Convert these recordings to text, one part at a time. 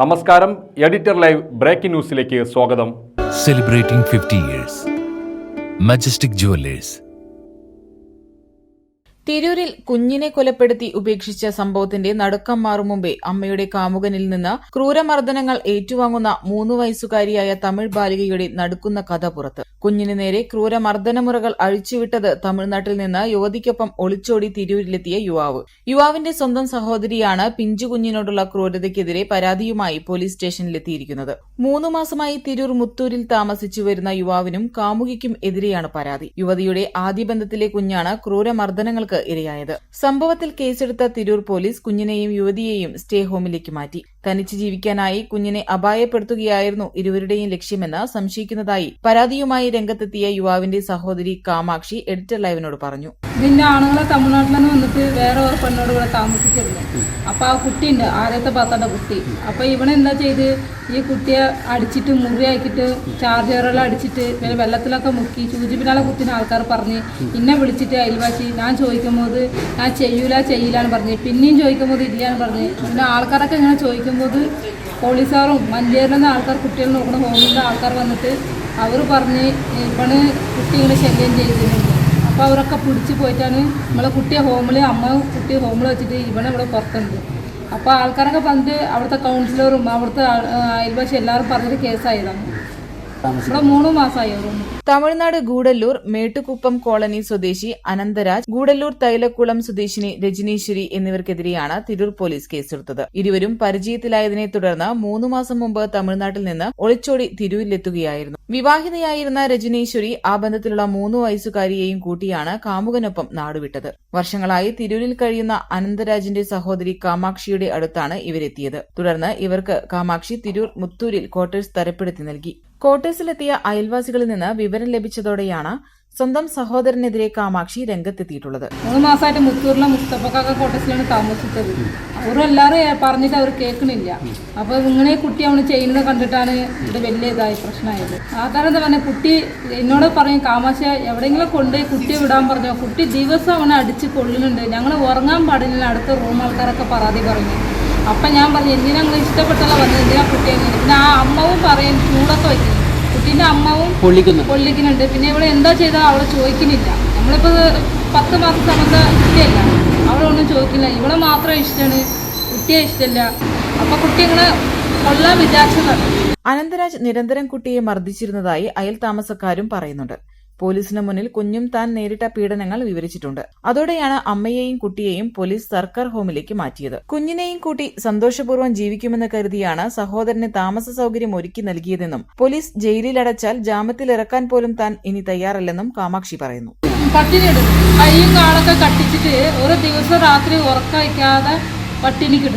നമസ്കാരം editor live breaking ന്യൂസിലേക്ക് സ്വാഗതം. Celebrating fifty years majestic jewellers തിരൂരിൽ കുഞ്ഞിനെ കൊലപ്പെടുത്തി ഉപേക്ഷിച്ച സംഭവത്തിന്റെ നടുക്കം മാറും മുമ്പേ അമ്മയുടെ കാമുകനിൽ നിന്ന് ക്രൂരമർദ്ദനങ്ങൾ ഏറ്റുവാങ്ങുന്ന മൂന്ന് വയസ്സുകാരിയായ തമിഴ് ബാലികയുടെ നടുക്കുന്ന കഥ പുറത്ത്. കുഞ്ഞിന് നേരെ ക്രൂരമർദ്ദനമുറകൾ അഴിച്ചുവിട്ടത് തമിഴ്നാട്ടിൽ നിന്ന് യുവതിക്കൊപ്പം ഒളിച്ചോടി തിരൂരിലെത്തിയ യുവാവ്. യുവാവിന്റെ സ്വന്തം സഹോദരിയാണ് പിഞ്ചു കുഞ്ഞിനോടുള്ള ക്രൂരതയ്ക്കെതിരെ പരാതിയുമായി പോലീസ് സ്റ്റേഷനിലെത്തിയിരിക്കുന്നത്. മൂന്നു മാസമായി തിരൂർ മുത്തൂരിൽ താമസിച്ചു വരുന്ന യുവാവിനും കാമുകിക്കും എതിരെയാണ് പരാതി. യുവതിയുടെ ആദ്യ ബന്ധത്തിലെ കുഞ്ഞാണ് ക്രൂരമർദ്ദനങ്ങൾക്ക് ഇരയായത്. സംഭവത്തിൽ കേസെടുത്ത തിരൂർ പോലീസ് കുഞ്ഞിനെയും യുവതിയെയും സ്റ്റേ ഹോമിലേക്ക് മാറ്റി. തനിച്ച് ജീവിക്കാനായി കുഞ്ഞിനെ അപായപ്പെടുത്തുകയായിരുന്നു ഇരുവരുടെയും ലക്ഷ്യമെന്ന് സംശയിക്കുന്നതായി പരാതിയുമായി രംഗത്തെത്തിയ യുവാവിന്റെ സഹോദരി കാമാക്ഷി എഡിറ്റർ ലൈവിനോട് പറഞ്ഞു. പിന്നെ ആണുങ്ങളെ തമിഴ്നാട്ടിൽ നിന്ന് വന്നിട്ട് വേറെ ഒരു പെണ്ണോട് ഇവിടെ താമസിച്ചിരുന്നു അപ്പൊ ആ കുട്ടിയുണ്ട് ആദ്യത്തെ പാത്താന്റെ കുട്ടി. അപ്പൊ ഇവൻ എന്താ ചെയ്ത്? ഈ കുട്ടിയെ അടിച്ചിട്ട് മുറിയാക്കിയിട്ട് ചാർജറെല്ലാം അടിച്ചിട്ട് പിന്നെ വെള്ളത്തിലൊക്കെ മുക്കി ചൂചി പിന്നാലെ കുത്തിന് ആൾക്കാർ പറഞ്ഞ് ഇന്നെ വിളിച്ചിട്ട് അയൽവാസി ഞാൻ ചോദിക്കുമ്പോൾ ഞാൻ ചെയ്യൂല ചെയ്യില്ലാന്ന് പറഞ്ഞ്. പിന്നെയും ചോദിക്കുമ്പോൾ ഇല്ലാന്ന് പറഞ്ഞ്. പിന്നെ ആൾക്കാരൊക്കെ ഇങ്ങനെ ചോദിക്കുമ്പോൾ പോലീസുകാരും മഞ്ചേരിലെന്ന ആൾക്കാർ കുട്ടികളെ നോക്കുന്ന ഹോമിന്റെ ആൾക്കാർ വന്നിട്ട് അവർ പറഞ്ഞ് ഇവണ് കുട്ടികളെ ശല്യം ചെയ്തിട്ടുണ്ട്. അപ്പോൾ അവരൊക്കെ പിടിച്ച് പോയിട്ടാണ് നമ്മളെ കുട്ടിയെ ഹോമിൽ അമ്മ കുട്ടിയെ ഹോമിൽ വെച്ചിട്ട് ഇവനെ ഇവിടെ പുറത്തുണ്ട്. അപ്പോൾ ആൾക്കാരൊക്കെ പറഞ്ഞിട്ട് അവിടുത്തെ കൗൺസിലറും അവിടുത്തെ അയൽവാസി എല്ലാവരും പറഞ്ഞിട്ട് കേസായതാണ് ഇവിടെ മൂന്ന് മാസമായി അവർ തമിഴ്നാട് ഗൂഡല്ലൂർ മേട്ടുകുപ്പം കോളനി സ്വദേശി അനന്തരാജ് ഗൂഡല്ലൂർ തൈലക്കുളം സ്വദേശിനി രജനീശ്വരി എന്നിവർക്കെതിരെയാണ് തിരൂർ പോലീസ് കേസെടുത്തത്. ഇരുവരും പരിചയത്തിലായതിനെ തുടർന്ന് മൂന്ന് മാസം മുമ്പ് തമിഴ്നാട്ടിൽ നിന്ന് ഒളിച്ചോടി തിരൂരിലെത്തുകയായിരുന്നു. വിവാഹിതയായിരുന്ന രജനീശ്വരി ആ ബന്ധത്തിലുള്ള മൂന്ന് വയസ്സുകാരിയെയും കൂട്ടിയാണ് കാമുകനൊപ്പം നാടുവിട്ടത്. വർഷങ്ങളായി തിരൂരിൽ കഴിയുന്ന അനന്തരാജിന്റെ സഹോദരി കാമാക്ഷിയുടെ അടുത്താണ് ഇവരെത്തിയത്. തുടർന്ന് ഇവർക്ക് കാമാക്ഷി തിരൂർ മുത്തൂരിൽ ക്വാർട്ടേഴ്സ് തരപ്പെടുത്തി നൽകി. ക്വാർട്ടേഴ്സിലെത്തിയ അയൽവാസികളിൽ നിന്ന് വിവരം ലഭിച്ചതോടെയാണ് സ്വന്തം സഹോദരനെതിരെ കാമാക്ഷി രംഗത്തെത്തിയിട്ടുള്ളത്. മൂന്ന് മാസമായിട്ട് മുത്തൂരിലെ മുസ്തഫക്കൊക്കെ കോട്ടസിലാണ് താമസിച്ചത്. അവരെല്ലാവരും പറഞ്ഞിട്ട് അവർ കേൾക്കണില്ല. അപ്പോൾ ഇങ്ങനെ കുട്ടി അവന് ചെയ്യുന്നത് കണ്ടിട്ടാണ് ഇത് വലിയ ഇതായി പ്രശ്നമായത്. ആധാരം പറഞ്ഞ? കുട്ടി എന്നോട് പറയും കാമാശ എവിടെയെങ്കിലും കൊണ്ടുപോയി കുട്ടിയെ വിടാൻ പറഞ്ഞു? കുട്ടി ദിവസം അവനെ അടിച്ച് കൊള്ളുന്നുണ്ട് ഞങ്ങൾ ഉറങ്ങാൻ പാടില്ല. അടുത്ത റൂം ആൾക്കാരൊക്കെ പരാതി പറഞ്ഞു. അപ്പം ഞാൻ പറഞ്ഞു എന്തിനാ നിങ്ങൾ ഇഷ്ടപ്പെട്ടല്ല വന്നത്? എന്തിനാ കുട്ടിയെന്ന് ഇങ്ങനെ?" പിന്നെ ആ അമ്മവും പറയും ചൂടൊക്കെ വയ്ക്കുന്നു കുട്ടീന്റെ അമ്മവും പൊള്ളിക്കുന്നു. പൊള്ളിക്കുന്നുണ്ട്. പിന്നെ ഇവിടെ എന്താ ചെയ്താൽ അവളെ ചോദിക്കുന്നില്ല. നമ്മളിപ്പോൾ പത്ത് മാസം സമയത്ത് കുട്ടിയല്ല അവളൊന്നും ചോദിക്കില്ല. ഇവളെ മാത്രം ഇഷ്ടമാണ് കുട്ടിയെ ഇഷ്ടമല്ല അപ്പം കുട്ടി ഇങ്ങനെ കൊല്ലാൻ വിചാരിച്ചതാണ്. അനന്തരാജ് നിരന്തരം കുട്ടിയെ മർദ്ദിച്ചിരുന്നതായി അയൽ താമസക്കാരും പറയുന്നുണ്ട്. പോലീസിന് മുന്നിൽ കുഞ്ഞും താൻ നേരിട്ട പീഡനങ്ങൾ വിവരിച്ചിട്ടുണ്ട്. അതോടെയാണ് അമ്മയെയും കുട്ടിയെയും പോലീസ് സർക്കാർ ഹോമിലേക്ക് മാറ്റിയത്. കുഞ്ഞിനെയും കൂട്ടി സന്തോഷപൂർവം ജീവിക്കുമെന്ന് കരുതിയാണ് സഹോദരന് താമസ സൗകര്യം ഒരുക്കി നൽകിയതെന്നും പോലീസ് ജയിലിലടച്ചാൽ ജാമ്യത്തിലിറക്കാൻ പോലും താൻ ഇനി തയ്യാറല്ലെന്നും കാമാക്ഷി പറയുന്നു. പട്ടിണി ഇടും കൈയും കാലൊക്കെ കട്ടിച്ചിട്ട് ഒരു ദിവസം രാത്രി ഉറക്കം വയ്ക്കാതെ പട്ടിണിക്ക്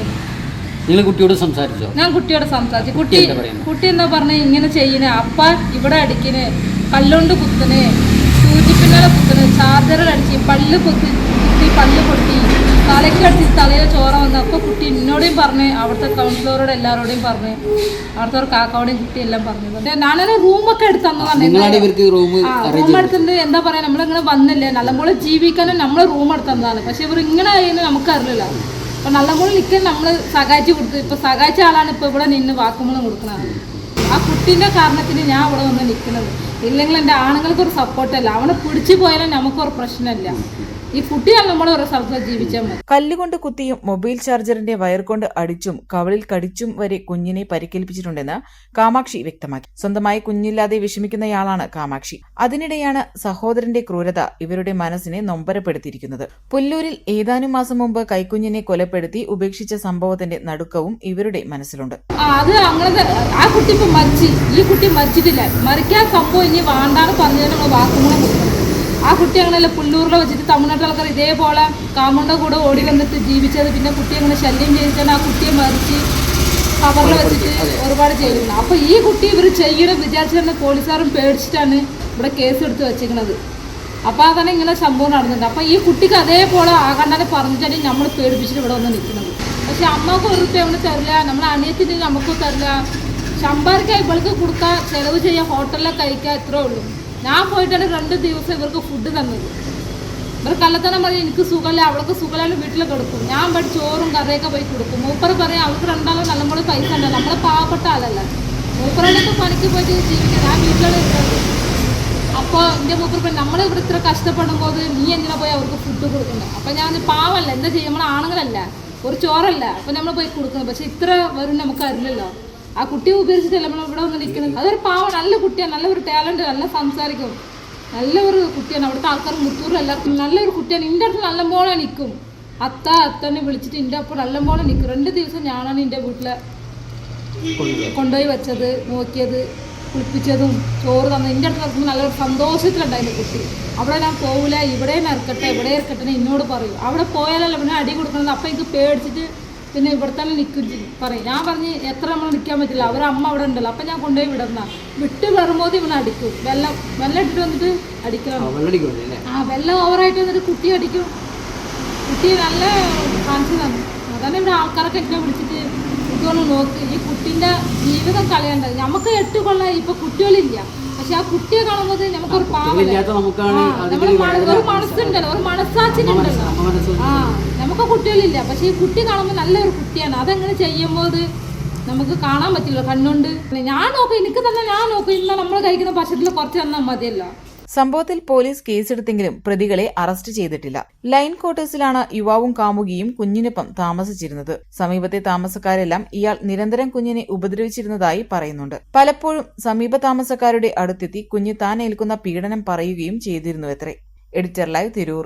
നിങ്ങൾ കുട്ടിയോട് സംസാരിച്ചോ? ഞാൻ കുട്ടിയോട് സംസാരിച്ചു. കുട്ടി കുട്ടി എന്താ പറഞ്ഞ? ഇങ്ങനെ ചെയ്യണേ. അപ്പ ഇവിടെ അടിക്കണ്. കല്ലുകൊണ്ട് കുത്തണ് സൂചിപ്പിന്നാലെ കുത്തണ് ചാർജറിൽ അടിച്ച് പല്ല് കുത്തി കുത്തി പല്ല് പൊട്ടി. തലയ്ക്ക് അടിച്ച് തലയിൽ ചോര വന്നു. അപ്പോൾ കുട്ടി എന്നോടെയും പറഞ്ഞ് അവിടുത്തെ കൗൺസിലറോട് എല്ലാവരോടെയും പറഞ്ഞ് അവിടുത്തെ ഒരു കാക്കാവോടെയും കുട്ടി എല്ലാം പറഞ്ഞു. ഞാനൊരു റൂമൊക്കെ എടുത്ത് തന്നതാണ് നിങ്ങളാണ് ഇവർക്ക് റൂം എടുത്തിട്ട് എന്താ പറയാ നമ്മളിങ്ങനെ വന്നില്ലേ? നല്ലപോലെ ജീവിക്കാനും നമ്മൾ റൂം എടുത്തന്നതാണ് പക്ഷെ ഇവർ ഇങ്ങനെ ആയിരുന്നു നമുക്കറിയില്ല നല്ല നല്ലപോലെ നിൽക്കാൻ നമ്മൾ സഹായിച്ചു കൊടുത്ത്. ഇപ്പോൾ സഹായിച്ച ആളാണ് ഇപ്പോൾ ഇവിടെ നിന്ന് വാക്കുമൂലം കൊടുക്കുന്നത് ആ കുട്ടീന്റെ കാരണത്തിന് ഞാൻ അവിടെ വന്ന് നിൽക്കുന്നത് ഇല്ലെങ്കിൽ എന്റെ ആണുങ്ങൾക്കൊരു സപ്പോർട്ടല്ല അവനെ പിടിച്ചു പോയാലും നമുക്കൊരു പ്രശ്നമില്ല. ഈ സ്ഥലത്ത് ജീവിച്ചാൽ മതി. കല്ലുകൊണ്ട് കുത്തിയും മൊബൈൽ ചാർജറിന്റെ വയർ കൊണ്ട് അടിച്ചും കവളിൽ കടിച്ചും വരെ കുഞ്ഞിനെ പരിക്കേൽപ്പിച്ചിട്ടുണ്ടെന്ന് കാമാക്ഷി വ്യക്തമാക്കി. സ്വന്തമായി കുഞ്ഞില്ലാതെ വിഷമിക്കുന്നയാളാണ് കാമാക്ഷി. അതിനിടെയാണ് സഹോദരന്റെ ക്രൂരത ഇവരുടെ മനസ്സിനെ നൊമ്പരപ്പെടുത്തിയിരിക്കുന്നത്. പുല്ലൂരിൽ ഏതാനും മാസം മുമ്പ് കൈക്കുഞ്ഞിനെ കൊലപ്പെടുത്തി ഉപേക്ഷിച്ച സംഭവത്തിന്റെ നടുക്കവും ഇവരുടെ മനസ്സിലുണ്ട്. അത് അങ്ങനെ ആ കുട്ടി ഇപ്പൊ മരിച്ചു ഈ കുട്ടി മരിച്ചിട്ടില്ല. മരിക്കാൻ സംഭവം ഇനി വേണ്ടാന്ന് പറഞ്ഞു നമ്മൾ വാക്കുമൂലം കൊടുക്കുന്നത് ആ കുട്ടി അങ്ങനെയല്ല പുല്ലൂരിൽ വെച്ചിട്ട് തമിഴ്നാട്ടിൽ ആൾക്കാർ ഇതേപോലെ കാമണ്ട കൂടെ ഓടി വന്നിട്ട് ജീവിച്ചത്. പിന്നെ കുട്ടി അങ്ങനെ ശല്യം ചെയ്തിട്ടാണ് ആ കുട്ടിയെ മരിച്ച് കവറിൽ വെച്ചിട്ട് ഒരുപാട് ചെയ്യുന്നത് അപ്പോൾ ഈ കുട്ടി ഇവർ ചെയ്യണം വിചാരിച്ചിട്ടാണ് പോലീസുകാരും പേടിച്ചിട്ടാണ് ഇവിടെ കേസ് എടുത്ത് വെച്ചിരിക്കുന്നത്. അപ്പോൾ അതാണ് ഇങ്ങനെ സംഭവം നടന്നിട്ടുണ്ട് അപ്പോൾ ഈ കുട്ടിക്ക് അതേപോലെ ആകണ്ടാനെ പറഞ്ഞിട്ടാണ് നമ്മൾ പേടിപ്പിച്ചിട്ട് ഇവിടെ വന്ന് നിൽക്കുന്നത്. പക്ഷെ അമ്മയ്ക്ക് ഒരു റുപ്യ അവന് തരില്ല നമ്മൾ അനിയത്തിന് നമുക്ക് തരില്ല. ശമ്പാർക്ക ഇവൾക്ക് കൊടുക്കുക ചെലവ് ചെയ്യാൻ ഹോട്ടലിൽ കഴിക്കുക ഇത്രേ ഉള്ളൂ. ഞാൻ പോയിട്ടാണ് രണ്ട് ദിവസം ഇവർക്ക് ഫുഡ് തന്നത്. ഇവർ കള്ളത്തനം പറയും എനിക്ക് സുഖമല്ല അവൾക്ക് സുഖമല്ല വീട്ടിൽ കൊടുക്കും. ഞാൻ ഇവിടെ ചോറും കറിയൊക്കെ പോയി കൊടുക്കും. മൂപ്പർ പറയും അവൾക്ക് രണ്ടാളും നല്ലപോലെ പൈസ ഉണ്ട് നമ്മളെ പാവപ്പെട്ട ആളല്ല. മൂപ്പറൊക്കെ പണിക്ക് പോയിട്ട് ജീവിക്കുന്നത് ഞാൻ വീട്ടിലാണ് ഇരുന്നത് അപ്പോൾ എന്റെ മൂപ്പർ പറഞ്ഞു നമ്മൾ ഇവിടെ ഇത്ര കഷ്ടപ്പെടുമ്പോൾ നീ എന്തിനാ പോയി അവർക്ക് ഫുഡ് കൊടുക്കുന്നത് അപ്പം ഞാൻ പാവല്ല എന്താ ചെയ്യുക നമ്മൾ ആണുങ്ങളല്ല ഒരു ചോറല്ല അപ്പം നമ്മൾ പോയി കൊടുക്കുന്നത്. പക്ഷേ ഇത്ര വരും നമുക്ക് അറിയില്ലല്ലോ. ആ കുട്ടിയെ ഉപയോഗിച്ചിട്ടല്ല നമ്മൾ ഇവിടെ വന്ന് നിൽക്കുന്നത്? അതൊരു പാവ നല്ല കുട്ടിയാണ് നല്ലൊരു ടാലന്റ് നല്ല സംസാരിക്കും. നല്ല ഒരു കുട്ടിയാണ്. അവിടുത്തെ ആൾക്കാർ മുത്തൂർ എല്ലാവർക്കും നല്ലൊരു കുട്ടിയാണ്. എന്റെ അടുത്ത് നല്ല പോലെ നിൽക്കും. അത്ത അത്തനെ വിളിച്ചിട്ട് എന്റെ അപ്പോൾ നല്ലപോലെ നിൽക്കും. രണ്ട് ദിവസം ഞാനാണ് എന്റെ വീട്ടിലെ കൊണ്ടുപോയി വെച്ചത് നോക്കിയത് കുളിപ്പിച്ചതും ചോറ് തന്നത്. എന്റെ അടുത്ത് നിൽക്കുമ്പോൾ നല്ലൊരു സന്തോഷത്തിലുണ്ടായിരുന്നു കുട്ടി. അവിടെ ഞാൻ പോകില്ല ഇവിടെ നിറക്കട്ടെ ഇവിടെ ഇറക്കട്ടെ എന്ന് എന്നോട് പറയും. അവിടെ പോയാലല്ല പിന്നെ അടി കൊടുക്കണമെന്ന് അപ്പം എനിക്ക് പേടിച്ചിട്ട് പിന്നെ ഇവിടെ തന്നെ നിൽക്കും പറയും ഞാൻ പറഞ്ഞ് എത്ര നമ്മൾ നിൽക്കാൻ പറ്റില്ല അവരെ അമ്മ അവിടെ ഉണ്ടല്ലോ അപ്പം ഞാൻ കൊണ്ടുപോയി വിടുന്ന. വിട്ട് വരുമ്പോൾ ഇവനെ അടിക്കും. വെള്ളം വെള്ളം ഇട്ടിട്ട് വന്നിട്ട് അടിക്കണം. ആ വെള്ളം ഓവറായിട്ട് വന്നിട്ട് കുട്ടി അടിക്കും. കുട്ടി നല്ല കാണിച്ചു തന്നു അതാണ് ഇവിടെ ആൾക്കാരൊക്കെ എന്നെ വിളിച്ചിട്ട് കുട്ടികളെ നോക്ക്. ഈ കുട്ടീന്റെ ജീവിതം കളയണ്ടത്. നമുക്ക് എട്ട് കൊള്ളാം ഇപ്പം കുട്ടികളില്ല. പക്ഷെ ആ കുട്ടിയെ കാണുന്നത് ആ, നമ്മൾ മന- ഒരു മനസ്സുണ്ടല്ലോ ഒരു മനസ്സാച്ചിനുണ്ടല്ലോ ആ നമുക്ക് കുട്ടികളില്ല. പക്ഷെ ഈ കുട്ടി കാണുമ്പോൾ നല്ലൊരു കുട്ടിയാണ്. അതെങ്ങനെ ചെയ്യുമ്പോൾ നമുക്ക് കാണാൻ പറ്റില്ല കണ്ണുണ്ട് ഞാൻ നോക്കും എനിക്ക് തന്നെ ഞാൻ നോക്കും. ഇന്ന് നമ്മൾ കഴിക്കുന്ന ഭക്ഷണത്തിൽ കുറച്ച് തന്നാൽ മതിയല്ലോ. സംഭവത്തിൽ പോലീസ് കേസെടുത്തെങ്കിലും പ്രതികളെ അറസ്റ്റ് ചെയ്തിട്ടില്ല. ലൈൻ ക്വാർട്ടേഴ്സിലാണ് യുവാവും കാമുകിയും കുഞ്ഞിനൊപ്പം താമസിച്ചിരുന്നത്. സമീപത്തെ താമസക്കാരെല്ലാം ഇയാൾ നിരന്തരം കുഞ്ഞിനെ ഉപദ്രവിച്ചിരുന്നതായി പറയുന്നുണ്ട്. പലപ്പോഴും സമീപ താമസക്കാരുടെ അടുത്തെത്തി കുഞ്ഞ് താൻ ഏൽക്കുന്ന പീഡനം പറയുകയും ചെയ്തിരുന്നുവത്രേ. Editor live Tirur.